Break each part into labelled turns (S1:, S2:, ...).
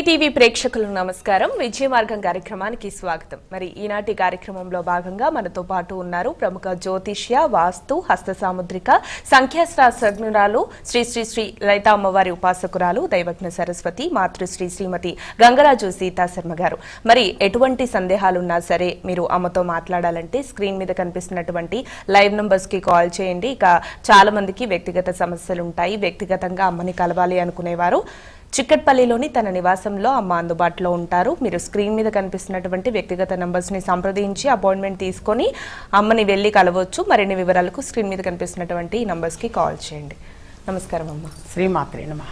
S1: ETV ప్రేక్షకులు ప్రేక్షకులకు నమస్కారం. విజయ మార్గం కార్యక్రమానికి స్వాగతం. మరి ఈనాటి కార్యక్రమంలో భాగంగా మనతో పాటు ఉన్నారు ప్రముఖ జ్యోతిష్య వాస్తు హస్త సాముద్రిక సంఖ్యాశాస్త్రజ్ఞురాలు శ్రీ శ్రీ శ్రీ లలిత అమ్మవారి ఉపాసకురాలు దైవజ్ఞ సరస్వతి మాతృశ్రీ శ్రీమతి గంగరాజు సీతా శర్మ గారు. మరి ఎటువంటి సందేహాలున్నా సరే మీరు అమ్మతో మాట్లాడాలంటే స్క్రీన్ మీద కనిపిస్తున్నటువంటి లైవ్ నంబర్స్కి కాల్ చేయండి. ఇక చాలా మందికి వ్యక్తిగత సమస్యలు ఉంటాయి వ్యక్తిగతంగా అమ్మని కలవాలి అనుకునేవారు. చిక్కట్పల్లిలోని తన నివాసంలో అమ్మ అందుబాటులో ఉంటారు. మీరు స్క్రీన్ మీద కనిపిస్తున్నటువంటి వ్యక్తిగత నంబర్స్ని సంప్రదించి అపాయింట్మెంట్ తీసుకొని అమ్మని వెళ్ళి కలవచ్చు. మరిన్ని వివరాలకు స్క్రీన్ మీద కనిపిస్తున్నటువంటి ఈ నంబర్స్కి కాల్ చేయండి. నమస్కారం అమ్మ.
S2: శ్రీమాత్రే నమ.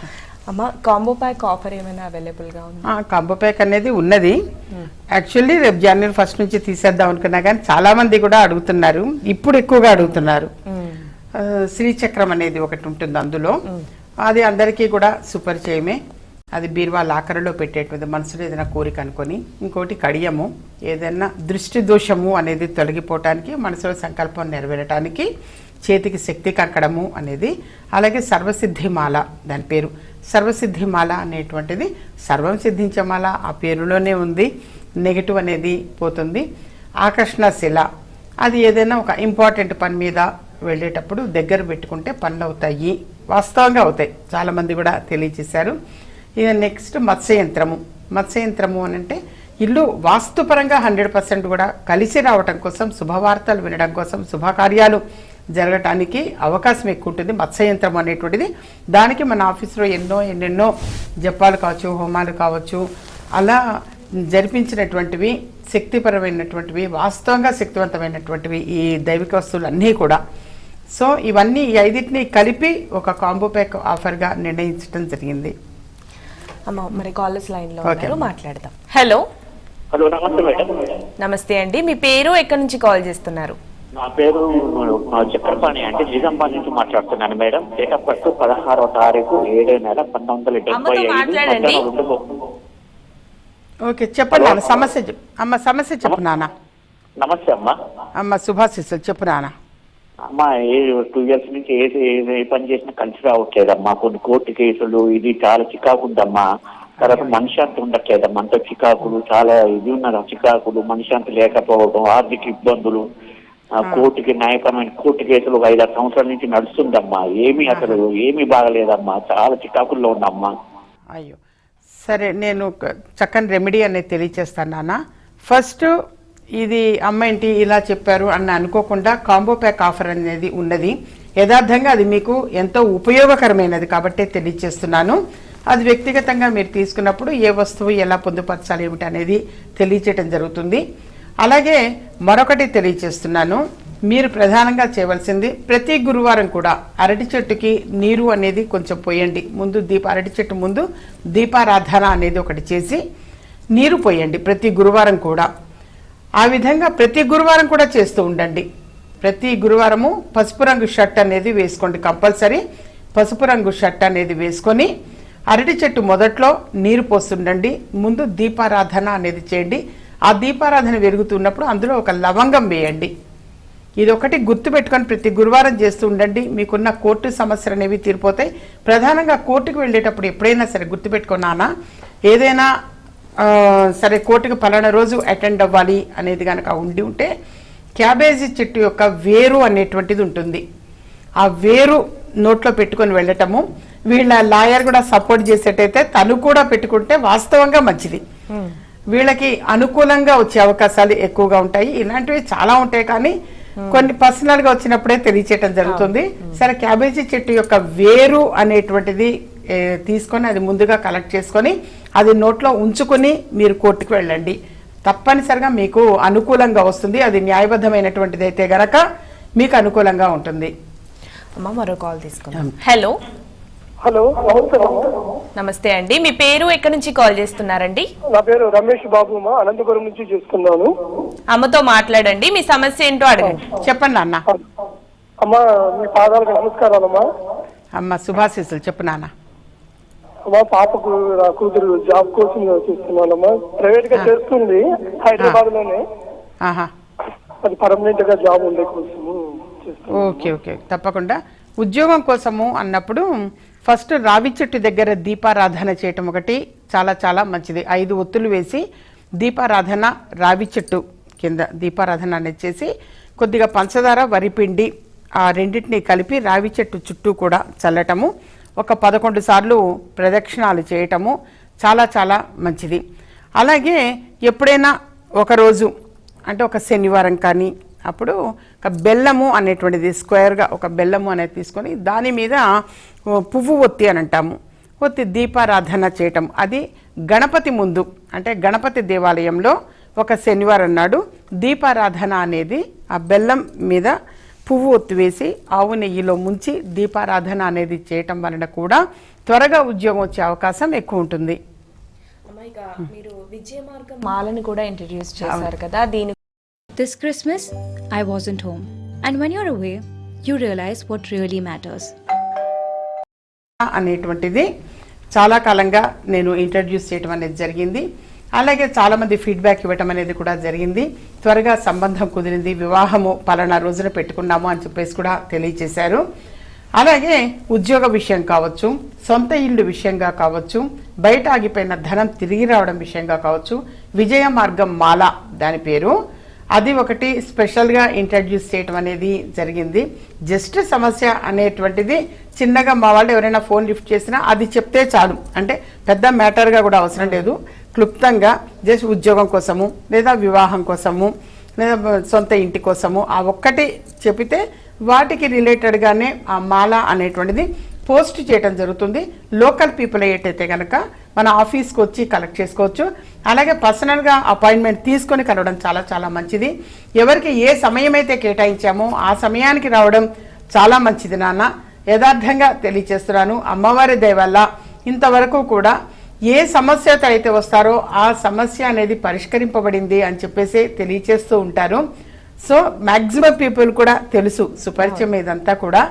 S1: అమ్మ కాంబో ప్యాక్ ఆఫర్ ఏమైనా అవైలబుల్గా ఉంది?
S2: కంబో ప్యాక్ అనేది ఉన్నది. యాక్చువల్లీ రేపు జనవరి ఫస్ట్ నుంచి తీసేద్దాం అనుకున్నా కానీ చాలా మంది కూడా అడుగుతున్నారు. ఇప్పుడు ఎక్కువగా అడుగుతున్నారు. శ్రీచక్రం అనేది ఒకటి ఉంటుంది అందులో. అది అందరికీ కూడా సుపరిచయమే. అది బీరువా లాకరులో పెట్టేటువంటి మనసులో ఏదైనా కోరిక అనుకొని ఇంకోటి కడియము ఏదైనా దృష్టి దోషము అనేది తొలగిపోవటానికి మనసులో సంకల్పం నెరవేరటానికి చేతికి శక్తి కక్కడము అనేది అలాగే సర్వసిద్ధిమాల దాని పేరు. సర్వసిద్ధి మాల అనేటువంటిది సర్వం సిద్ధించే మాల ఆ పేరులోనే ఉంది. నెగిటివ్ అనేది పోతుంది. ఆకర్షణ శిల అది ఏదైనా ఒక ఇంపార్టెంట్ పని మీద వెళ్ళేటప్పుడు దగ్గర పెట్టుకుంటే పనులు అవుతాయి వాస్తవంగా అవుతాయి. చాలామంది కూడా తెలియచేశారు ఇక నెక్స్ట్ మత్స్యయంత్రము. మత్స్యయంత్రము అని అంటే ఇల్లు వాస్తుపరంగా హండ్రెడ్ పర్సెంట్ కూడా కలిసి రావటం కోసం శుభవార్తలు వినడం కోసం శుభకార్యాలు జరగటానికి అవకాశం ఎక్కువ ఉంటుంది మత్స్యయంత్రం అనేటువంటిది. దానికి మన ఆఫీస్లో ఎన్నో ఎన్నెన్నో జపాలు కావచ్చు హోమాలు కావచ్చు అలా జరిపించినటువంటివి శక్తిపరమైనటువంటివి వాస్తవంగా శక్తివంతమైనటువంటివి ఈ దైవిక వస్తువులు అన్నీ కూడా సో ఇవన్నీ ఈ ఐదింటిని కలిపి ఒక కాంబో ప్యాక్ ఆఫర్గా నిర్ణయించడం జరిగింది.
S1: అమ్మ మరి కాలర్స్ లైన్లో. ఉన్నారు మాట్లాడదాం. హలో.
S3: హలో నమస్తే మేడం.
S1: నమస్తే అండి. మీ పేరు ఎక్కడి నుంచి కాల్ చేస్తున్నారు?
S3: నా పేరు చక్రపాణి అంటే నిజామాబాద్ నుంచి మాట్లాడుతున్నాను మేడం. డేట్ ఆఫ్ బర్త్ పదహారవ తారీఖు ఏడో నెల పంతొమ్మిది వందల డెబ్బై ఐదు.
S2: ఓకే చెప్పండి నాన్న. సమస్య చెప్పు అమ్మ సమస్య చెప్పు నాన్న.
S3: నమస్తే అమ్మా.
S2: అమ్మ శుభాశిస్సులు. చెప్పు నాన్న.
S3: అమ్మా ఏ టూ ఇయర్స్ నుంచి ఏ పని చేసినా కలిసి రావట్లేదమ్మా. కొన్ని కోర్టు కేసులు ఇది చాలా చికాకు ఉందమ్మా. తర్వాత మనశ్శాంతి ఉండట్లేదమ్మా. అంత చికాకులు చాలా ఇది ఉన్నది చికాకులు మనశ్శాంతి లేకపోవడం ఆర్థిక ఇబ్బందులు. ఆ, కోర్టుకి న్యాయపరమైన కోర్టు కేసులు ఒక ఐదారు సంవత్సరాల నుంచి నడుస్తుందమ్మా. ఏమీ అసలు ఏమీ బాగలేదమ్మా. చాలా చికాకుల్లో ఉందమ్మా
S2: అయ్యో. సరే నేను చక్కని రెమెడీ అనేది తెలియచేస్తాను నాన్న. ఫస్ట్ ఇది అమ్మ ఏంటి ఇలా చెప్పారు అని అనుకోకుండా కాంబో ప్యాక్ ఆఫర్ అనేది ఉన్నది. యథార్థంగా అది మీకు ఎంతో ఉపయోగకరమైనది కాబట్టి తెలియచేస్తున్నాను అది వ్యక్తిగతంగా మీరు తీసుకున్నప్పుడు ఏ వస్తువు ఎలా పొందుపరచాలి ఏమిటి అనేది తెలియచేయటం జరుగుతుంది. అలాగే మరొకటి తెలియచేస్తున్నాను. మీరు ప్రధానంగా చేయవలసింది ప్రతి గురువారం కూడా అరటి చెట్టుకి నీరు అనేది కొంచెం పోయండి. ముందు దీప అరటి చెట్టు ముందు దీపారాధన అనేది ఒకటి చేసి నీరు పోయండి ప్రతి గురువారం కూడా. ఆ విధంగా ప్రతి గురువారం కూడా చేస్తూ ఉండండి. ప్రతి గురువారము పసుపు రంగు షర్ట్ అనేది వేసుకోండి కంపల్సరీ. పసుపు రంగు షర్ట్ అనేది వేసుకొని అరటి చెట్టు మొదట్లో నీరు పోస్తుండండి. ముందు దీపారాధన అనేది చేయండి. ఆ దీపారాధన వెలుగుతున్నప్పుడు అందులో ఒక లవంగం వేయండి. ఇది ఒకటి గుర్తు పెట్టుకొని ప్రతి గురువారం చేస్తూ ఉండండి. మీకున్న కోర్టు సమస్యలు అనేవి తీరిపోతాయి. ప్రధానంగా కోర్టుకు వెళ్ళేటప్పుడు ఎప్పుడైనా సరే గుర్తుపెట్టుకున్నానా ఏదైనా సరే కోర్టుకు పలానా రోజు అటెండ్ అవ్వాలి అనేది కనుక ఉండి ఉంటే క్యాబేజీ చెట్టు యొక్క వేరు అనేటువంటిది ఉంటుంది. ఆ వేరు నోట్లో పెట్టుకొని వెళ్ళటము వీళ్ళ లాయర్ కూడా సపోర్ట్ చేసేటైతే తను కూడా పెట్టుకుంటే వాస్తవంగా మంచిది. వీళ్ళకి అనుకూలంగా వచ్చే అవకాశాలు ఎక్కువగా ఉంటాయి. ఇలాంటివి చాలా ఉంటాయి కానీ కొన్ని పర్సనల్గా వచ్చినప్పుడే తెలియచేయటం జరుగుతుంది. సరే క్యాబేజీ చెట్టు యొక్క వేరు అనేటువంటిది తీసుకొని అది ముందుగా కలెక్ట్ చేసుకొని అది నోట్లో ఉంచుకొని మీరు కోర్టుకు వెళ్ళండి. తప్పనిసరిగా మీకు అనుకూలంగా వస్తుంది. అది న్యాయబద్ధమైనటువంటిది అయితే గనక మీకు అనుకూలంగా ఉంటుంది.
S1: అమ్మ మరో కాల్ తీసుకుందాం. హలో.
S4: హలో. నమస్తే
S1: అండి. మీ పేరు ఎక్కడి నుంచి కాల్ చేస్తున్నారండి?
S4: నా పేరు రమేష్ బాబు అనంతపురం నుంచి చేస్తున్నాను.
S1: అమ్మతో మాట్లాడండి. మీ సమస్య ఏంటో అడగండి.
S2: చెప్పండి అన్న
S4: అమ్మా మీ పాదాలకు నమస్కారాలమ్మా
S2: అమ్మ శుభాశీస్సులు. చెప్పు నాన్న.
S4: పాపకు నా కూతురు జాబ్ కోసం చూస్తున్నానమ్మా. ప్రైవేట్గా చేస్తుంది
S2: హైదరాబాద్లోనే
S4: అది పర్మనెంట్గా జాబ్ ఉండే కోసం
S2: ఓకే ఓకే. తప్పకుండా. ఉద్యోగం కోసము అన్నప్పుడు ఫస్ట్ రావి చెట్టు దగ్గర దీపారాధన చేయటం ఒకటి చాలా చాలా మంచిది. ఐదు ఒత్తులు వేసి దీపారాధన రావి చెట్టు కింద దీపారాధన అనేది చేసి కొద్దిగా పంచదార వరిపిండి ఆ రెండింటిని కలిపి రావి చెట్టు చుట్టూ కూడా చల్లటము. ఒక పదకొండు సార్లు ప్రదక్షిణాలు చేయటము చాలా చాలా మంచిది. అలాగే ఎప్పుడైనా ఒకరోజు అంటే ఒక శనివారం కానీ అప్పుడు ఒక బెల్లము అనేటువంటిది స్క్వేర్గా ఒక బెల్లము అనేది తీసుకొని దాని మీద పువ్వు ఒత్తి అని అంటాము. ఒత్తి దీపారాధన చేయటం. అది గణపతి ముందు అంటే గణపతి దేవాలయంలో ఒక శనివారం నాడు దీపారాధన అనేది ఆ బెల్లం మీద పువ్వు ఒత్తి వేసి ఆవు నెయ్యిలో ముంచి దీపారాధన అనేది చేయటం వలన కూడా త్వరగా ఉద్యోగం వచ్చే అవకాశం ఎక్కువ ఉంటుంది
S1: మీరు విజయ మార్గం మాలని కూడా ఇంట్రడ్యూస్ చేశారు కదా దీని
S5: This Christmas, I wasn't home. And when you're away, you realize what really matters.
S2: అనేటువంటిది చాలా కాలంగా నేను ఇంట్రడ్యూస్ చేయడం అనేది జరిగింది అలాగే చాలామంది ఫీడ్బ్యాక్ ఇవ్వటం అనేది కూడా జరిగింది. త్వరగా సంబంధం కుదిరింది. వివాహము పలానా రోజున పెట్టుకున్నాము అని చెప్పేసి కూడా తెలియజేశారు. అలాగే ఉద్యోగ విషయం కావచ్చు సొంత ఇల్లు విషయంగా కావచ్చు బయట ఆగిపోయిన ధనం తిరిగి రావడం విషయంగా కావచ్చు విజయ మార్గం మాల దాని పేరు. అది ఒకటి స్పెషల్గా ఇంట్రడ్యూస్ చేయటం అనేది జరిగింది. జస్ట్ సమస్య అనేటువంటిది చిన్నగా మా వాళ్ళు ఎవరైనా ఫోన్ లిఫ్ట్ చేసినా అది చెప్తే చాలు. అంటే పెద్ద మ్యాటర్గా కూడా అవసరం లేదు. క్లుప్తంగా జస్ట్ ఉద్యోగం కోసము లేదా వివాహం కోసము లేదా సొంత ఇంటి కోసము ఆ ఒక్కటి చెబితే వాటికి రిలేటెడ్గానే ఆ మాల అనేటువంటిది పోస్ట్ చేయడం జరుగుతుంది. లోకల్ పీపుల్ అయ్యేటైతే కనుక మన ఆఫీస్కి వచ్చి కలెక్ట్ చేసుకోవచ్చు. అలాగే పర్సనల్గా అపాయింట్మెంట్ తీసుకొని కలవడం చాలా చాలా మంచిది. ఎవరికి ఏ సమయం అయితే కేటాయించామో ఆ సమయానికి రావడం చాలా మంచిది నాన్న. యథార్థంగా తెలియచేస్తున్నాను. అమ్మవారి దయవల్ల ఇంతవరకు కూడా ఏ సమస్యతో అయితే వస్తారో ఆ సమస్య అనేది పరిష్కరింపబడింది అని చెప్పేసి తెలియచేస్తూ ఉంటారు. సో మ్యాక్సిమం పీపుల్ కూడా తెలుసు సుపరిచయం ఇదంతా కూడా.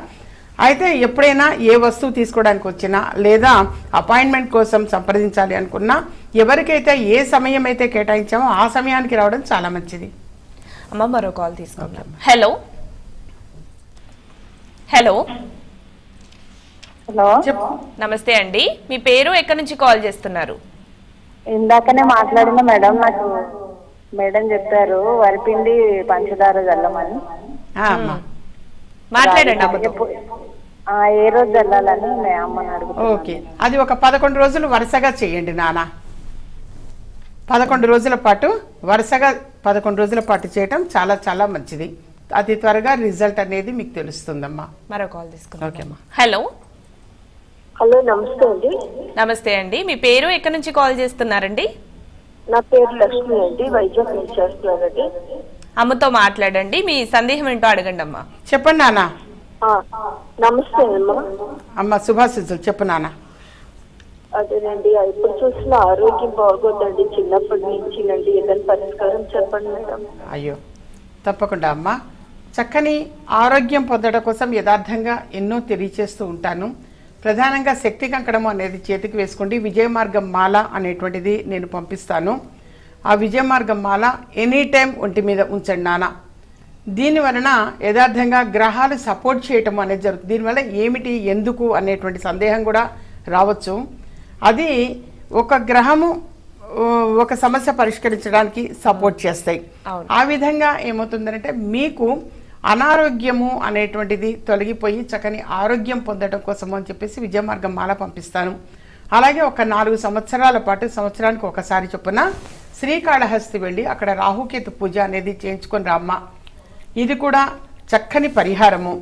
S2: అయితే ఎప్పుడైనా ఏ వస్తువు తీసుకోవడానికి వచ్చినా లేదా అపాయింట్మెంట్ కోసం సంప్రదించాలి అనుకున్నా ఎవరికైతే ఏ సమయం అయితే కేటాయించామో ఆ సమయానికి రావడం చాలా మంచిది.
S1: అమ్మ మరో కాల్ తీసుకుందాం. హలో. హలో.
S6: హలో.
S2: చెప్
S1: నమస్తే అండి. మీ పేరు ఎక్కడి నుంచి కాల్ చేస్తున్నారు?
S6: ఇందాకనే మాట్లాడిన మేడం నాకు మేడం చెప్పారు వరిపిండి పంచదార చల్లమని
S2: ఆ, అమ్మా.
S1: మాట్లాడండి
S6: ఏ రోజు చల్లాలని మే అమ్మని అడుగుతున్నాను.
S2: ఓకే. అది ఒక పదకొండు రోజులు వరుసగా చేయండి నాన్న పదకొండు రోజుల పాటు వరుసగా పదకొండు రోజుల పాటు చేయటం చాలా చాలా మంచిది. అతి త్వరగా రిజల్ట్ అనేది మీకు తెలుస్తుందమ్మా.
S1: మరో కాల్ తీసుకుందాం.
S2: ఓకే అమ్మా.
S1: హలో.
S7: హలో నమస్తే అండి.
S1: నమస్తే అండి. మీ పేరు ఎక్కడి నుంచి కాల్ చేస్తున్నారండి?
S7: నా పేరు లక్ష్మి అండి. వైజాగ్ నుంచి చేస్తున్నానండి.
S1: అమ్మతో మాట్లాడండి. మీ సందేహం ఏంటో అడగండి అమ్మా
S2: చెప్పండి నాన్న
S7: నమస్తే అమ్మా.
S2: అమ్మ శుభాశిస్సులు. చెప్పు నాన్న.
S7: అదేనండి ఇప్పుడు చూసిన ఆరోగ్యం బాగోదండి. చిన్నప్పటి నుంచి నండి ఏదైనా పరిష్కారం చెప్పండి మేడం.
S2: అయ్యో తప్పకుండా అమ్మా. చక్కని ఆరోగ్యం పొందడం కోసం యథార్థంగా ఎన్నో తెలియచేస్తూ ఉంటాను. ప్రధానంగా శక్తి కంకణం అనేది చేతికి వేసుకోండి. విజయ మార్గం మాల అనేటువంటిది నేను పంపిస్తాను. ఆ విజయ మార్గం మాల ఎనీ టైం ఒంటి మీద ఉంచండి నాన్న. దీని వలన యథార్థంగా గ్రహాలు సపోర్ట్ చేయటం అనేది జరుగుతుంది. దీనివల్ల ఏమిటి ఎందుకు అనేటువంటి సందేహం కూడా రావచ్చు. అది ఒక గ్రహము ఒక సమస్య పరిష్కరించడానికి సపోర్ట్ చేస్తాయి. ఆ విధంగా ఏమవుతుందంటే మీకు అనారోగ్యము అనేటువంటిది తొలగిపోయి చక్కని ఆరోగ్యం పొందడం కోసం అని చెప్పేసి విజయ మార్గం మాల పంపిస్తాను. అలాగే ఒక నాలుగు సంవత్సరాల పాటు సంవత్సరానికి ఒకసారి చొప్పున శ్రీకాళహస్తి వెళ్ళి అక్కడ రాహుకేతు పూజ అనేది చేయించుకొని రామ్మ. ఇది కూడా చక్కని పరిహారము.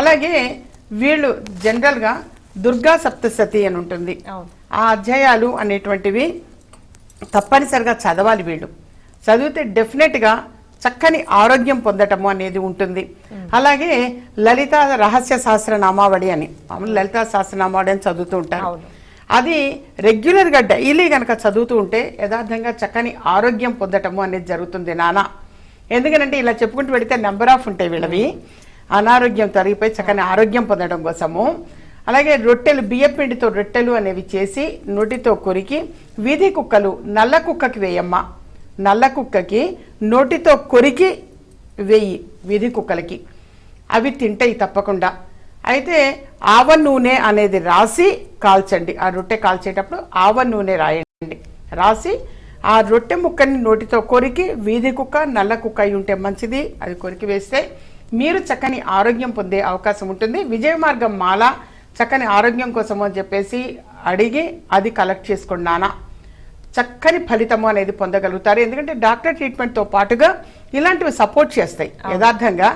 S2: అలాగే వీళ్ళు జనరల్గా దుర్గా సప్తసతి అని ఉంటుంది. ఆ అధ్యాయాలు అనేటువంటివి తప్పనిసరిగా చదవాలి వీళ్ళు. చదివితే డెఫినెట్గా చక్కని ఆరోగ్యం పొందటము అనేది ఉంటుంది. అలాగే లలిత రహస్య సహస్రనామావళి అని. మామూలు లలిత సహస్రనామావళి అని చదువుతూ ఉంటారు. అది రెగ్యులర్గా డైలీ కనుక చదువుతూ ఉంటే యథార్థంగా చక్కని ఆరోగ్యం పొందటము అనేది జరుగుతుంది నాన్న ఎందుకంటే ఇలా చెప్పుకుంటూ పెడితే నెంబర్ ఆఫ్ ఉంటాయి వీళ్ళవి. అనారోగ్యం తొలగిపోయి చక్కని ఆరోగ్యం పొందడం కోసము. అలాగే రొట్టెలు బియ్యపిండితో రొట్టెలు అనేవి చేసి నోటితో కొరికి వీధి కుక్కలు నల్ల కుక్కకి వేయమ్మ. నల్ల కుక్కకి నోటితో కొరికి వేయి వీధి కుక్కలకి. అవి తింటాయి తప్పకుండా. అయితే ఆవ నూనె అనేది రాసి కాల్చండి. ఆ రొట్టె కాల్చేటప్పుడు ఆవ నూనె రాయండి. రాసి ఆ రొట్టె ముక్కని నోటితో కొరికి వీధి కుక్క నల్ల కుక్క అయి ఉంటే మంచిది. అది కొరికి వేస్తే మీరు చక్కని ఆరోగ్యం పొందే అవకాశం ఉంటుంది. విజయ మార్గం మాల చక్కని ఆరోగ్యం కోసం అని చెప్పేసి అడిగి అది కలెక్ట్ చేసుకోండి నాన్న. చక్కని ఫలితము అనేది పొందగలుగుతారు. ఎందుకంటే డాక్టర్ ట్రీట్మెంట్తో పాటుగా ఇలాంటివి సపోర్ట్ చేస్తాయి. యథార్థంగా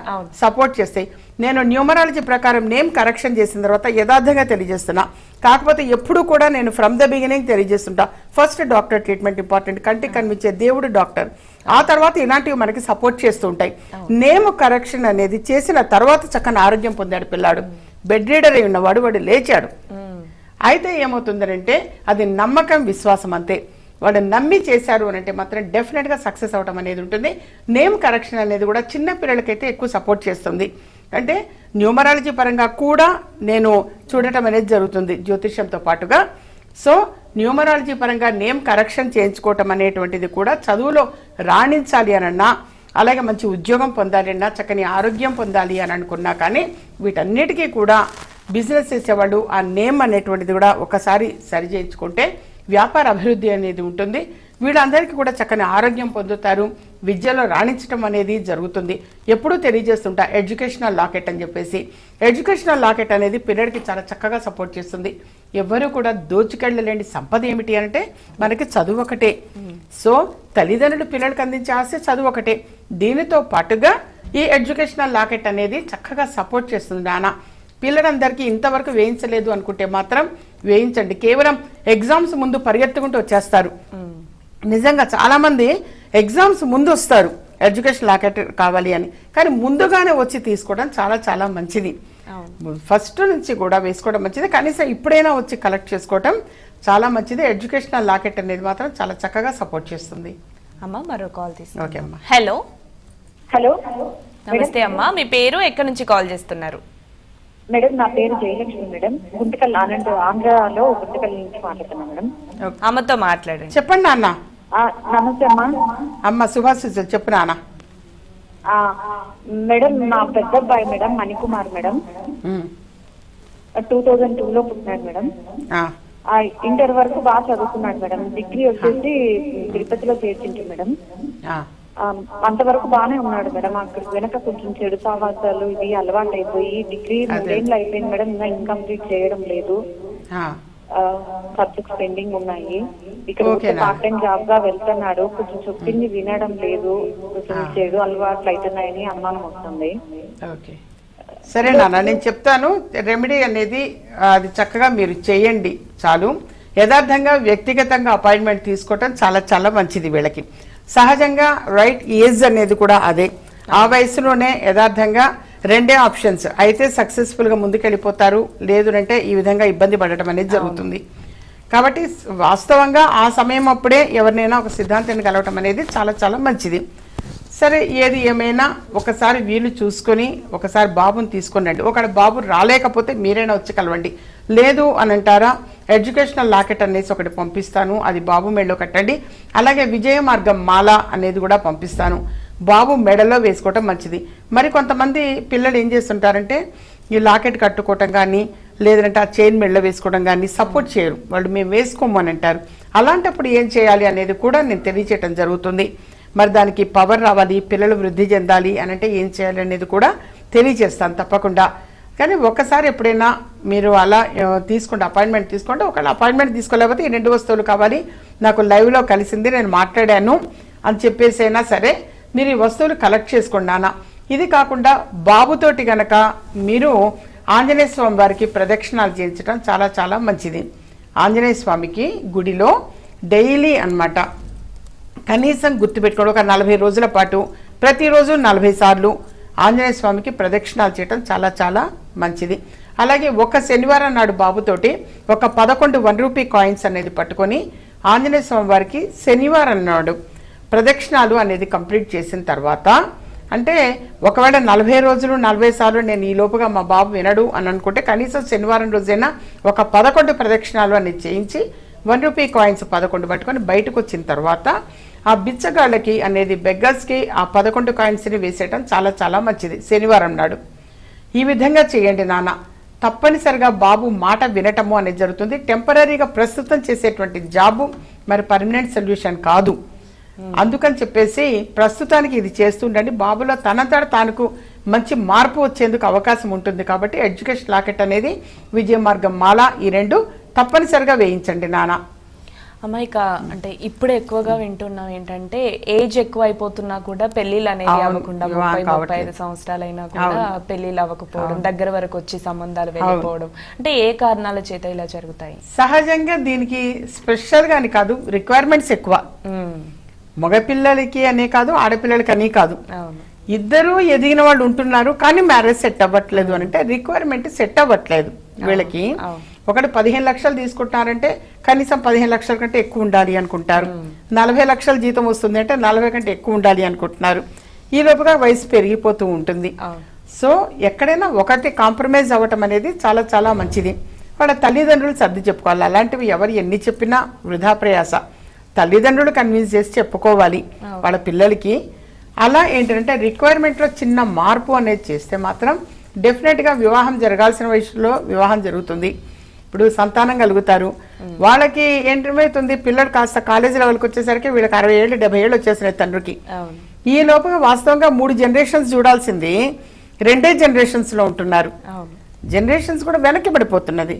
S2: సపోర్ట్ చేస్తాయి. నేను న్యూమరాలజీ ప్రకారం నేమ్ కరెక్షన్ చేసిన తర్వాత యథార్థంగా తెలియజేస్తున్నా. కాకపోతే ఎప్పుడు కూడా నేను ఫ్రమ్ ద బిగినింగ్ తెలియజేస్తుంటా. ఫస్ట్ డాక్టర్ ట్రీట్మెంట్ ఇంపార్టెంట్ కంటికి కనిపించే దేవుడు డాక్టర్ ఆ తర్వాత ఇలాంటివి మనకి సపోర్ట్ చేస్తూ ఉంటాయి. నేమ్ కరెక్షన్ అనేది చేసిన తర్వాత చక్కని ఆరోగ్యం పొందాడు పిల్లాడు. బెడ్ రీడర్ అయి ఉన్నవాడు వాడు లేచాడు. అయితే ఏమవుతుందనంటే అది నమ్మకం విశ్వాసం అంతే. వాడు నమ్మి చేశారు అని అంటే మాత్రం డెఫినెట్గా సక్సెస్ అవటం అనేది ఉంటుంది. నేమ్ కరెక్షన్ అనేది కూడా చిన్న పిల్లలకైతే ఎక్కువ సపోర్ట్ చేస్తుంది. అంటే న్యూమరాలజీ పరంగా కూడా నేను చూడటం అనేది జరుగుతుంది జ్యోతిష్యంతో పాటుగా. సో న్యూమరాలజీ పరంగా నేమ్ కరెక్షన్ చేయించుకోవటం అనేటువంటిది కూడా చదువులో రాణించాలి అనన్నా అలాగే మంచి ఉద్యోగం పొందాలి అన్నా చక్కని ఆరోగ్యం పొందాలి అని అనుకున్నా కానీ వీటన్నిటికీ కూడా బిజినెస్ చేసేవాళ్ళు ఆ నేమ్ అనేటువంటిది కూడా ఒకసారి సరి చేయించుకుంటే వ్యాపార అభివృద్ధి అనేది ఉంటుంది. వీళ్ళందరికీ కూడా చక్కని ఆరోగ్యం పొందుతారు. విద్యలో రాణించడం అనేది జరుగుతుంది. ఎప్పుడూ తెలియజేస్తుంటా ఎడ్యుకేషనల్ లాకెట్ అని చెప్పేసి. ఎడ్యుకేషనల్ లాకెట్ అనేది పిల్లడికి చాలా చక్కగా సపోర్ట్ చేస్తుంది. ఎవ్వరూ కూడా దోచుకెళ్ళలేని సంపద ఏమిటి అంటే మనకి చదువు ఒకటే. సో తల్లిదండ్రులు పిల్లలకు అందించే ఆశ చదువు ఒకటే. దీనితో పాటుగా ఈ ఎడ్యుకేషనల్ లాకెట్ అనేది చక్కగా సపోర్ట్ చేస్తుంది నాన్న. పిల్లలందరికీ ఇంతవరకు వేయించలేదు అనుకుంటే మాత్రం వేయించండి. కేవలం ఎగ్జామ్స్ ముందు పరిగెత్తుకుంటూ వచ్చేస్తారు. నిజంగా చాలా మంది ఎగ్జామ్స్ ముందు వస్తారు ఎడ్యుకేషన్ లాకెట్ కావాలి అని. కానీ ముందుగానే వచ్చి తీసుకోవడం చాలా చాలా మంచిది. ఫస్ట్ నుంచి కూడా వేసుకోవడం మంచిది. కనీసం ఇప్పుడైనా వచ్చి కలెక్ట్ చేసుకోవడం చాలా మంచిది. ఎడ్యుకేషనల్ లాకెట్ అనేది మాత్రం చాలా చక్కగా సపోర్ట్ చేస్తుంది.
S1: అమ్మ మరో కాల్
S2: ఓకే
S1: తీసుకుందాం
S2: అమ్మా.
S1: హలో.
S7: హలో.
S1: నమస్తే అమ్మా. మీ పేరు ఎక్కడి నుంచి కాల్ చేస్తున్నారు?
S7: మేడం నా పేరు జయలక్ష్మి మేడం. గుంటకల్ ఆనంద్ ఆంధ్రాలో గుంటకల్ నుంచి మాట్లాడుతున్నాను మేడం.
S1: అమ్మతో మాట్లాడండి.
S2: చెప్పండి నాన్న.
S7: ఆ, నమస్తే అమ్మా.
S2: అమ్మ సుభాషిస్ చెప్పు నాన్న.
S7: ఆ, మేడం నా పెద్ద అబ్బాయి madam Manikumar madam. Two thousand two లో పుట్టినాడు మేడం. ఇంటర్ వరకు బాగా చదువుకున్నాడు మేడం. డిగ్రీ వచ్చేసి తిరుపతిలో చేర్చింది మేడం. అంతవరకు బాగానే ఉన్నాడు మేడం. అక్కడ వెనక కొంచెం చెడు సావాసాలు ఇది అలవాటు అయిపోయి డిగ్రీ మూడేళ్ళు అయిపోయింది మేడం. ఇంకా ఇన్కంప్లీట్ చేయడం లేదు. సబ్జెక్ట్స్ పెండింగ్ ఉన్నాయి. ఇక్కడ? పార్ట్ టైం జాబ్గా వెళ్తున్నాడు. కొంచెం చెప్పింది వినడం లేదు. కొంచెం చెడు అలవాట్లు అవుతున్నాయని అనుమానం వస్తుంది.
S2: ఓకే. సరే నాన్న నేను చెప్తాను. రెమెడీ అనేది అది చక్కగా మీరు చేయండి. చాలు. యథార్థంగా వ్యక్తిగతంగా అపాయింట్మెంట్ తీసుకోవటం చాలా చాలా మంచిది వీళ్ళకి. సహజంగా రైట్ ఏజ్ అనేది కూడా అదే. ఆ వయసులోనే యథార్థంగా రెండే ఆప్షన్స్ అయితే సక్సెస్ఫుల్గా ముందుకెళ్ళిపోతారు లేదు అంటే ఈ విధంగా ఇబ్బంది పడటం అనేది జరుగుతుంది. కాబట్టి వాస్తవంగా ఆ సమయం అప్పుడే ఎవరినైనా ఒక సిద్ధాంతాన్ని కలవటం అనేది చాలా చాలా మంచిది. సరే ఏది ఏమైనా ఒకసారి వీలు చూసుకొని ఒకసారి బాబుని తీసుకునండి రండి. బాబు రాలేకపోతే మీరైనా వచ్చి కలవండి. లేదు అని అంటారా? ఎడ్యుకేషనల్ లాకెట్ అనేసి ఒకటి పంపిస్తాను అది బాబు మెడలో కట్టండి. అలాగే విజయ మార్గం మాల అనేది కూడా పంపిస్తాను. బాబు మెడలో వేసుకోవటం మంచిది. మరి కొంతమంది పిల్లలు ఏం చేస్తుంటారంటే ఈ లాకెట్ కట్టుకోవటం కానీ లేదంటే ఆ చైన్ మెడలో వేసుకోవడం కానీ సపోర్ట్ చేయరు. వాళ్ళు మేము వేసుకోమని అంటారు. అలాంటప్పుడు ఏం చేయాలి అనేది కూడా నేను తెలియచేయటం జరుగుతుంది. మరి దానికి పవర్ రావాలి పిల్లలు వృద్ధి చెందాలి అని అంటే ఏం చేయాలి అనేది కూడా తెలియజేస్తాను తప్పకుండా. కానీ ఒకసారి ఎప్పుడైనా మీరు అలా తీసుకోండి అపాయింట్మెంట్ తీసుకోండి. ఒకవేళ అపాయింట్మెంట్ తీసుకోలేకపోతే ఈ రెండు వస్తువులు కావాలి. నాకు లైవ్లో కలిసింది నేను మాట్లాడాను అని చెప్పేసి అయినా సరే మీరు ఈ వస్తువులు కలెక్ట్ చేసుకోండి నాన్న. ఇది కాకుండా బాబుతోటి గనక మీరు ఆంజనేయ స్వామి వారికి ప్రదక్షిణాలు చేయించడం చాలా చాలా మంచిది. ఆంజనేయ స్వామికి గుడిలో డైలీ అన్నమాట కనీసం గుర్తుపెట్టుకోవడం ఒక నలభై రోజుల పాటు ప్రతిరోజు నలభై సార్లు ఆంజనేయ స్వామికి ప్రదక్షిణాలు చేయటం చాలా చాలా మంచిది. అలాగే ఒక శనివారం నాడు బాబుతోటి ఒక పదకొండు వన్ రూపీ కాయిన్స్ అనేది పట్టుకొని ఆంజనేయ స్వామి వారికి శనివారం నాడు ప్రదక్షిణాలు అనేది కంప్లీట్ చేసిన తర్వాత అంటే ఒకవేళ నలభై రోజులు నలభై సార్లు నేను ఈ లోపుగా మా బాబు వినడు అని అనుకుంటే కనీసం శనివారం రోజైనా ఒక పదకొండు ప్రదక్షిణాలు అనేది చేయించి వన్ రూపీ కాయిన్స్ పదకొండు పట్టుకొని బయటకు వచ్చిన తర్వాత ఆ బిచ్చగాళ్ళకి అనేది బెగ్గర్స్కి ఆ పదకొండు కాయిన్స్ని వేసేయటం చాలా చాలా మంచిది. శనివారం నాడు. ఈ విధంగా చేయండి నాన్న. తప్పనిసరిగా బాబు మాట వినటము అనేది జరుగుతుంది. టెంపరీగా ప్రస్తుతం చేసేటువంటి జాబు మరి పర్మనెంట్ సొల్యూషన్ కాదు. అందుకని చెప్పేసి ప్రస్తుతానికి ఇది చేస్తుండండి. బాబులో తనంతట తానుకు మంచి మార్పు వచ్చేందుకు అవకాశం ఉంటుంది కాబట్టి ఎడ్యుకేషన్ లాకెట్ అనేది విజయ మార్గం మాల ఈ రెండు తప్పనిసరిగా వేయించండి నాన్న.
S1: అమ్మాయిక అంటే ఇప్పుడు ఎక్కువగా వింటున్నాం ఏంటంటే ఏజ్ ఎక్కువ అయిపోతున్నా కూడా పెళ్ళిళ్ళు అనేది అవ్వకుండా ముప్పై ముప్పై. ఐదు సంవత్సరాలైనా కూడా పెళ్ళిళ్ళు అవ్వకపోవడం దగ్గర వరకు వచ్చి సంబంధాలు వెళ్ళిపోవడం అంటే ఏ కారణాల చేత ఇలా జరుగుతాయి?
S2: సహజంగా దీనికి స్పెషల్గా అని కాదు రిక్వైర్మెంట్స్ ఎక్కువ. మగపిల్లలకి అనే కాదు ఆడపిల్లలకి అని కాదు. ఇద్దరు ఎదిగిన వాళ్ళు ఉంటున్నారు కానీ మ్యారేజ్ సెట్ అవ్వట్లేదు అని అంటే రిక్వైర్మెంట్ సెట్ అవ్వట్లేదు వీళ్ళకి. ఒకటి పదిహేను లక్షలు తీసుకుంటున్నారంటే కనీసం పదిహేను లక్షల కంటే ఎక్కువ ఉండాలి అనుకుంటారు. నలభై లక్షల జీతం వస్తుంది అంటే నలభై కంటే ఎక్కువ ఉండాలి అనుకుంటున్నారు. ఈ లోపుగా వయసు పెరిగిపోతూ ఉంటుంది. సో ఎక్కడైనా ఒకటి కాంప్రమైజ్ అవ్వటం అనేది చాలా చాలా మంచిది. వాళ్ళ తల్లిదండ్రులు సర్ది చెప్పుకోవాలి. అలాంటివి ఎవరు ఎన్ని చెప్పినా వృధా ప్రయాస. తల్లిదండ్రులు కన్విన్స్ చేసి చెప్పుకోవాలి వాళ్ళ పిల్లలకి. అలా ఏంటంటే రిక్వైర్మెంట్లో చిన్న మార్పు అనేది చేస్తే మాత్రం డెఫినెట్గా వివాహం జరగాల్సిన వయసులో వివాహం జరుగుతుంది. ఇప్పుడు సంతానం కలుగుతారు. వాళ్ళకి ఏంటమైతుంది పిల్లడు కాస్త కాలేజీ లెవెల్కి వచ్చేసరికి వీళ్ళకి అరవై ఏళ్ళు డెబ్బై ఏళ్ళు వచ్చేసినాయి తండ్రికి. ఈ లోపల వాస్తవంగా మూడు జనరేషన్స్ చూడాల్సింది. రెండే జనరేషన్స్లో ఉంటున్నారు. జనరేషన్స్ కూడా వెనక్కి పడిపోతున్నది.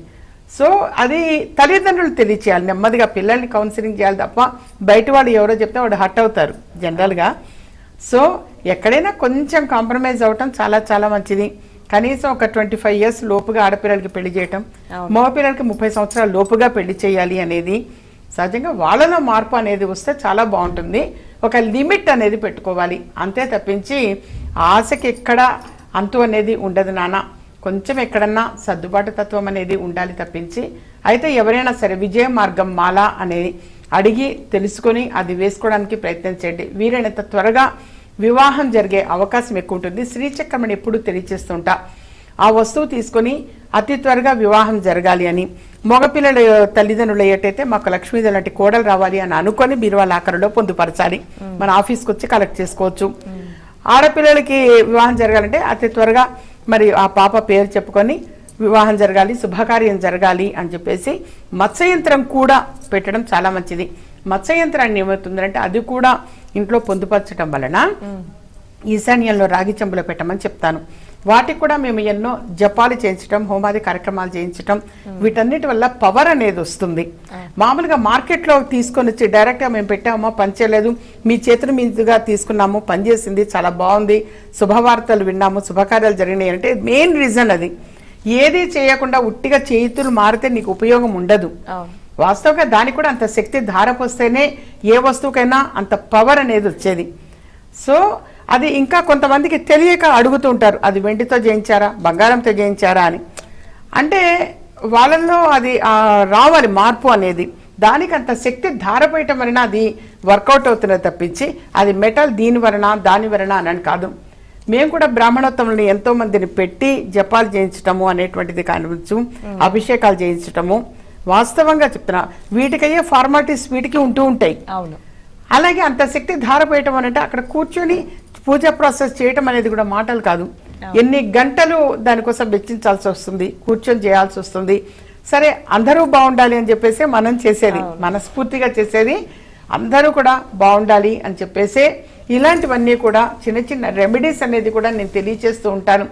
S2: సో అది తల్లిదండ్రులు తెలియచేయాలి. నెమ్మదిగా పిల్లల్ని కౌన్సిలింగ్ చేయాలి తప్ప బయట వాళ్ళు ఎవరో చెప్తే వాడు హట్ అవుతారు జనరల్గా సో ఎక్కడైనా కొంచెం కాంప్రమైజ్ అవ్వటం చాలా చాలా మంచిది. కనీసం ఒక ట్వంటీ ఫైవ్ ఇయర్స్ లోపుగా ఆడపిల్లలకి పెళ్ళి చేయటం మగపిల్లలకి ముప్పై సంవత్సరాల లోపుగా పెళ్ళి చేయాలి అనేది సహజంగా వాళ్ళలో మార్పు అనేది వస్తే చాలా బాగుంటుంది. ఒక లిమిట్ అనేది పెట్టుకోవాలి. అంతే తప్పించి ఆశకి ఎక్కడ అంతు అనేది ఉండదు నాన్న. కొంచెం ఎక్కడన్నా సర్దుబాటు తత్వం అనేది ఉండాలి తప్పించి అయితే ఎవరైనా సరే విజయ మార్గం మాల అనేది అడిగి తెలుసుకొని అది వేసుకోవడానికి ప్రయత్నం చేయండి. వీలైనంత త్వరగా వివాహం జరిగే అవకాశం ఎక్కువ ఉంటుంది శ్రీచక్రమని ఎప్పుడు తెలియచేస్తుంటా ఆ వస్తువు తీసుకొని అతి త్వరగా వివాహం జరగాలి అని. మగపిల్లల తల్లిదండ్రులు అయ్యేటైతే మాకు లక్ష్మీదేవి లాంటి కోడలు రావాలి అని అనుకొని బీరువా లాకరులో పొందుపరచాలి. మన ఆఫీస్కి వచ్చి కలెక్ట్ చేసుకోవచ్చు. ఆడపిల్లలకి వివాహం జరగాలంటే అతి త్వరగా మరి ఆ పాప పేరు చెప్పుకొని వివాహం జరగాలి శుభకార్యం జరగాలి అని చెప్పేసి మత్స్యయంత్రం కూడా పెట్టడం చాలా మంచిది. మత్స్యయంత్రాన్ని ఏమవుతుందంటే అది కూడా ఇంట్లో పొందుపరచడం వలన ఈశాన్యంలో రాగి చెంబులో పెట్టమని చెప్తాను. వాటికి కూడా మేము ఎన్నో జపాలు చేయించడం హోమాది కార్యక్రమాలు చేయించడం వీటన్నిటి వల్ల పవర్ అనేది వస్తుంది. మామూలుగా మార్కెట్లో తీసుకొని వచ్చి డైరెక్ట్గా మేము పెట్టామా పనిచేయలేదు మీ చేతుల మీదుగా తీసుకున్నాము పనిచేసింది చాలా బాగుంది. శుభవార్తలు విన్నాము శుభకార్యాలు జరిగినాయి అంటే మెయిన్ రీజన్ అది. ఏది చేయకుండా ఉట్టిగా చేతులు మారితే నీకు ఉపయోగం ఉండదు. వాస్తవంగా దానికి కూడా అంత శక్తి ధారపోస్తేనే ఏ వస్తువుకైనా అంత పవర్ అనేది వచ్చేది. సో అది ఇంకా కొంతమందికి తెలియక అడుగుతూ ఉంటారు అది వెండితో చేయించారా బంగారంతో చేయించారా అని. అంటే వాళ్ళల్లో అది రావాలి మార్పు అనేది. దానికి అంత శక్తి ధారపోయటం వలన అది వర్కౌట్ అవుతున్నది తప్పించి అది మెటల్ దీని వలన దాని వలన అని కాదు. మేము కూడా బ్రాహ్మణోత్తములను ఎంతో మందిని పెట్టి జపాలు చేయించటము అనేటువంటిది కానివచ్చు అభిషేకాలు చేయించటము వాస్తవంగా చెప్తున్నా వీటికయ్యే ఫార్మాలిటీస్ వీటికి ఉంటూ ఉంటాయి.
S1: అవును.
S2: అలాగే అంత శక్తి ధారపోయటం అని అంటే అక్కడ కూర్చొని పూజ ప్రాసెస్ చేయటం అనేది కూడా మాటలు కాదు. ఎన్ని గంటలు దానికోసం వెచ్చించాల్సి వస్తుంది కూర్చొని చేయాల్సి వస్తుంది. సరే అందరూ బాగుండాలి అని చెప్పేసి మనం చేసేది మనస్ఫూర్తిగా చేసేది అందరూ కూడా బాగుండాలి అని చెప్పేసి ఇలాంటివన్నీ కూడా చిన్న చిన్న రెమెడీస్ అనేది కూడా నేను తెలియచేస్తూ ఉంటాను.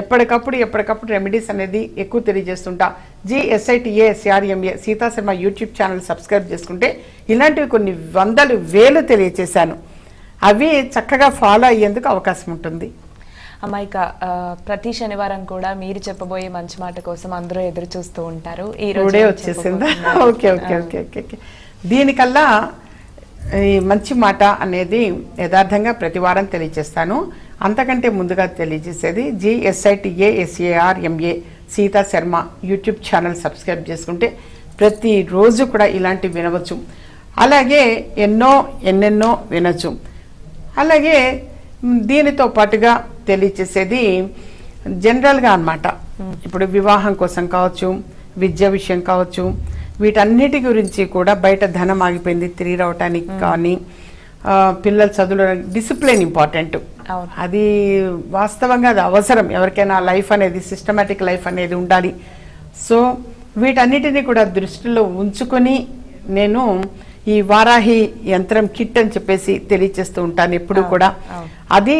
S2: ఎప్పటికప్పుడు ఎప్పటికప్పుడు రెమెడీస్ అనేది ఎక్కువ తెలియజేస్తుంటా. GSITA SRMA Sita Sharma YouTube channel subscribe చేసుకుంటే ఇలాంటివి కొన్ని వందలు వేలు తెలియచేశాను. అవి చక్కగా ఫాలో అయ్యేందుకు అవకాశం ఉంటుంది.
S1: అమ్మాయిక ప్రతి శనివారం కూడా మీరు చెప్పబోయే మంచి మాట కోసం అందరూ ఎదురు చూస్తూ ఉంటారు. ఈ రోజు ఏం
S2: వచ్చేసిందా? Okay okay okay okay okay. దీనికల్లా ఈ మంచి మాట అనేది యథార్థంగా ప్రతి వారం తెలియజేస్తాను. అంతకంటే ముందుగా తెలియజేసేది GSITA SAR MA Sita Sharma YouTube channel subscribe చేసుకుంటే ప్రతిరోజు కూడా ఇలాంటివి వినవచ్చు. అలాగే ఎన్నో ఎన్నెన్నో వినొచ్చు. అలాగే దీనితో పాటుగా తెలియచేసేది జనరల్గా అన్నమాట. ఇప్పుడు వివాహం కోసం కావచ్చు విద్య విషయం కావచ్చు వీటన్నిటి గురించి కూడా బయట ధనం ఆగిపోయింది తిరిగి రావటానికి కానీ పిల్లల చదువులో డిసిప్లిన్ ఇంపార్టెంట్. అది వాస్తవంగా అది అవసరం. ఎవరికైనా లైఫ్ అనేది సిస్టమేటిక్ లైఫ్ అనేది ఉండాలి. సో వీటన్నిటిని కూడా దృష్టిలో ఉంచుకొని నేను ఈ వారాహి యంత్రం కిట్ అని చెప్పేసి తెలియచేస్తూ ఉంటాను ఎప్పుడు కూడా. అది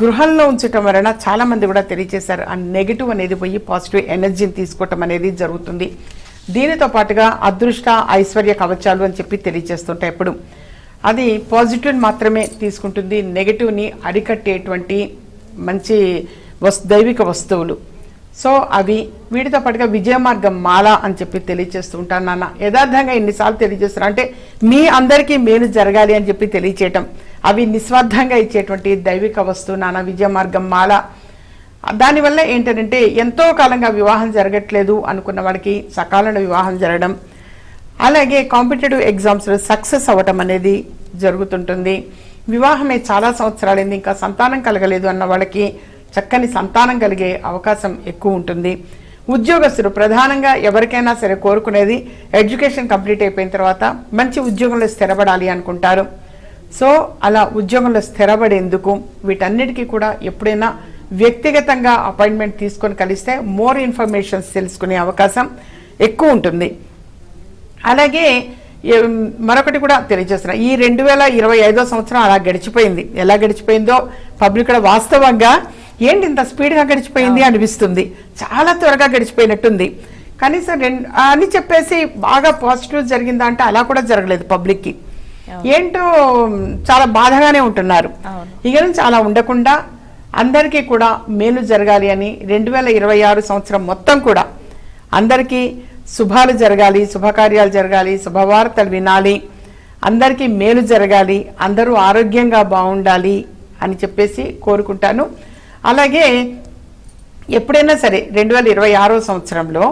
S2: గృహంలో ఉంచటం వలన చాలా మంది కూడా తెలియచేశారు. ఆ నెగిటివ్ అనేది పోయి పాజిటివ్ ఎనర్జీని తీసుకోవటం అనేది జరుగుతుంది. దీనితో పాటుగా అదృష్ట ఐశ్వర్య కవచాలు అని చెప్పి తెలియచేస్తుంటాయి ఎప్పుడు. అది పాజిటివ్ మాత్రమే తీసుకుంటుంది. నెగిటివ్ని అరికట్టేటువంటి మంచి వస్ దైవిక వస్తువులు. సో అవి వీటితో పాటుగా విజయ మార్గం మాల అని చెప్పి తెలియజేస్తూ ఉంటాను నాన్న. యథార్థంగా ఎన్నిసార్లు తెలియజేస్తున్నా. అంటే మీ అందరికీ మేలు జరగాలి అని చెప్పి తెలియచేయటం. అవి నిస్వార్థంగా ఇచ్చేటువంటి దైవిక వస్తువు నాన్న విజయ మార్గం మాల. దానివల్ల ఏంటంటే ఎంతో కాలంగా వివాహం జరగట్లేదు అనుకున్న వాడికి సకాలంలో వివాహం జరగడం అలాగే కాంపిటేటివ్ ఎగ్జామ్స్లో సక్సెస్ అవ్వటం అనేది జరుగుతుంటుంది. వివాహమే చాలా సంవత్సరాలైంది ఇంకా సంతానం కలగలేదు అన్న వాళ్ళకి చక్కని సంతానం కలిగే అవకాశం ఎక్కువ ఉంటుంది. ఉద్యోగస్తులు ప్రధానంగా ఎవరికైనా సరే కోరుకునేది ఎడ్యుకేషన్ కంప్లీట్ అయిపోయిన తర్వాత మంచి ఉద్యోగంలో స్థిరపడాలి అనుకుంటారు. సో అలా ఉద్యోగంలో స్థిరపడేందుకు వీటన్నిటికీ కూడా ఎప్పుడైనా వ్యక్తిగతంగా అపాయింట్మెంట్ తీసుకొని కలిస్తే మోర్ ఇన్ఫర్మేషన్స్ తెలుసుకునే అవకాశం ఎక్కువ ఉంటుంది. అలాగే మరొకటి కూడా తెలియజేస్తున్నా. ఈ రెండు వేల ఇరవై ఐదో సంవత్సరం అలా గడిచిపోయింది. ఎలా గడిచిపోయిందో పబ్లిక్ కూడా వాస్తవంగా ఏంటి ఇంత స్పీడ్గా గడిచిపోయింది అనిపిస్తుంది. చాలా త్వరగా గడిచిపోయినట్టుంది. కనీసం రెండు అని చెప్పేసి బాగా పాజిటివ్ జరిగిందా అంటే అలా కూడా జరగలేదు పబ్లిక్కి. ఏంటో చాలా బాధగానే ఉంటున్నారు. ఇక నుంచి అలా ఉండకుండా అందరికీ కూడా మేలు జరగాలి అని రెండు వేల ఇరవై ఆరు సంవత్సరం మొత్తం కూడా అందరికీ శుభాలు జరగాలి శుభకార్యాలు జరగాలి శుభవార్తలు వినాలి అందరికీ మేలు జరగాలి అందరూ ఆరోగ్యంగా బాగుండాలి అని చెప్పేసి కోరుకుంటాను. అలాగే ఎప్పుడైనా సరే రెండు వేల ఇరవై ఆరో సంవత్సరంలో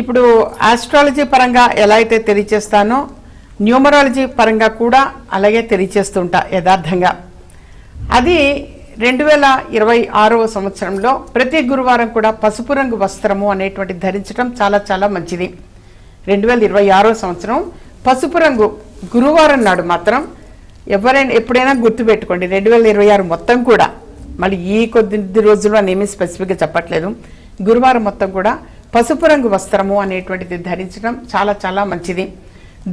S2: ఇప్పుడు ఆస్ట్రాలజీ పరంగా ఎలా అయితే తెలియచేస్తానో న్యూమరాలజీ పరంగా కూడా అలాగే తెలియచేస్తుంటా యథార్థంగా. అది రెండు వేల ఇరవై ఆరవ సంవత్సరంలో ప్రతి గురువారం కూడా పసుపు రంగు వస్త్రము అనేటువంటి ధరించడం చాలా చాలా మంచిది. రెండు వేల ఇరవై ఆరో సంవత్సరం పసుపు రంగు గురువారం నాడు మాత్రం ఎవరైనా ఎప్పుడైనా గుర్తుపెట్టుకోండి రెండు వేల ఇరవై ఆరు మొత్తం కూడా. మళ్ళీ ఈ కొద్ది రోజులు అని స్పెసిఫిక్గా చెప్పట్లేదు. గురువారం మొత్తం కూడా పసుపు రంగు వస్త్రము అనేటువంటిది ధరించడం చాలా చాలా మంచిది.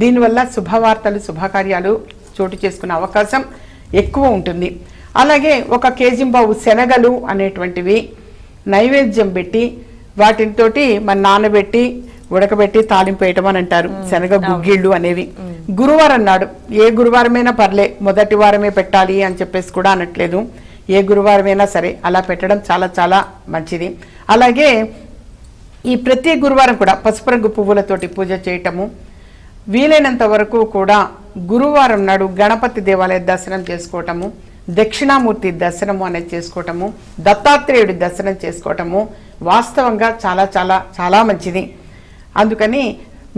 S2: దీనివల్ల శుభవార్తలు శుభకార్యాలు చోటు చేసుకునే అవకాశం ఎక్కువ ఉంటుంది. అలాగే ఒక కేజీ బావు శనగలు అనేటువంటివి నైవేద్యం పెట్టి వాటితోటి మన నానబెట్టి ఉడకబెట్టి తాలింపు వేయటం అని అంటారు. శనగ గుగ్గిళ్ళు అనేవి. గురువారం నాడు ఏ గురువారమైనా పర్లే మొదటి వారమే పెట్టాలి అని చెప్పేసి కూడా అనట్లేదు. ఏ గురువారమైనా సరే అలా పెట్టడం చాలా చాలా మంచిది. అలాగే ఈ ప్రతి గురువారం కూడా పసుపు రంగు పువ్వులతోటి పూజ చేయటము వీలైనంత వరకు కూడా గురువారం నాడు గణపతి దేవాలయ దర్శనం చేసుకోవటము దక్షిణామూర్తి దర్శనము అనేది చేసుకోవటము దత్తాత్రేయుడి దర్శనం చేసుకోవటము వాస్తవంగా చాలా చాలా చాలా మంచిది. అందుకని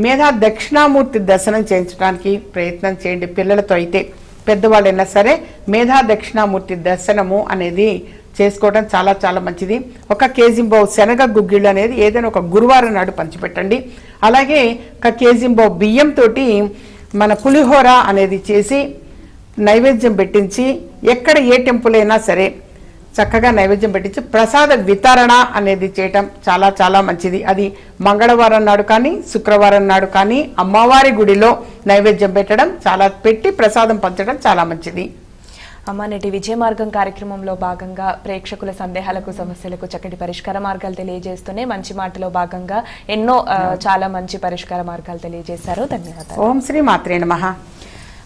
S2: మేధా దక్షిణామూర్తి దర్శనం చేయించడానికి ప్రయత్నం చేయండి పిల్లలతో అయితే. పెద్దవాళ్ళైనా సరే మేధా దక్షిణామూర్తి దర్శనము అనేది చేసుకోవడం చాలా చాలా మంచిది. ఒక కేజీంబావు శనగ గుగ్గిళ్ళు అనేది ఏదైనా ఒక గురువారం నాడు పంచిపెట్టండి. అలాగే ఒక కేజీంబావు బియ్యంతో మన పులిహోర అనేది చేసి నైవేద్యం పెట్టించి ఎక్కడ ఏ టెంపుల్ అయినా సరే చక్కగా నైవేద్యం పెట్టించి ప్రసాద వితరణ అనేది చేయటం చాలా చాలా మంచిది. అది మంగళవారం నాడు కానీ శుక్రవారం నాడు కానీ అమ్మవారి గుడిలో నైవేద్యం పెట్టడం చాలా పెట్టి ప్రసాదం పంచడం చాలా మంచిది.
S1: అమ్మ నేటి విజయ మార్గం కార్యక్రమంలో భాగంగా ప్రేక్షకుల సందేహాలకు సమస్యలకు చక్కటి పరిష్కార మార్గాలు తెలియజేస్తూనే మంచి మాటలో భాగంగా ఎన్నో చాలా మంచి పరిష్కార మార్గాలు తెలియజేశారు. ధన్యవాదాలు.
S2: ఓం శ్రీ మాత్రే నమః.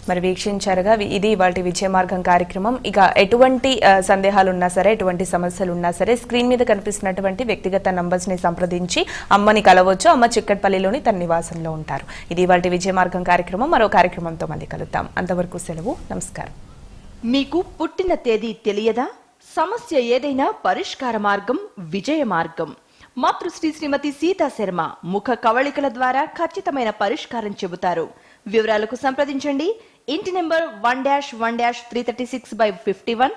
S1: మరి వీక్షించారుగా. ఇది వాటి విజయ మార్గం కార్యక్రమం. ఇక ఎటువంటి సందేహాలు ఉన్నా సరే ఎటువంటి సమస్యలు ఉన్నా సరే స్క్రీన్ మీద కనిపిస్తున్నటువంటి వ్యక్తిగత నంబర్స్ని సంప్రదించి అమ్మని కలవచ్చు. అమ్మ చిక్కట్పల్లిలోని తన నివాసంలో ఉంటారు. ఇది వాటి విజయ మార్గం కార్యక్రమం. మరో కార్యక్రమంతో మళ్ళీ కలుద్దాం. అంతవరకు సెలవు. నమస్కారం.
S8: మీకు పుట్టిన తేదీ తెలియదా? సమస్య ఏదైనా పరిష్కార మార్గం విజయ మార్గం. మాతృశ్రీ శ్రీమతి సీతా శర్మ ముఖ కవళికల ద్వారా ఖచ్చితమైన పరిష్కారం చెబుతారు. వివరాలకు సంప్రదించండి. ఇంటి number one dash one dash three thirty six by fifty one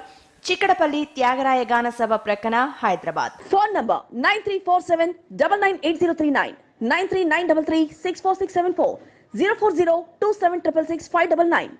S8: Chikkadpally Thyagaraya Gana Sabha ప్రక్కన Hyderabad.
S9: Phone number nine three four seven double nine eight zero three nine nine three nine double three six four six seven four zero four zero two seven triple six five double nine.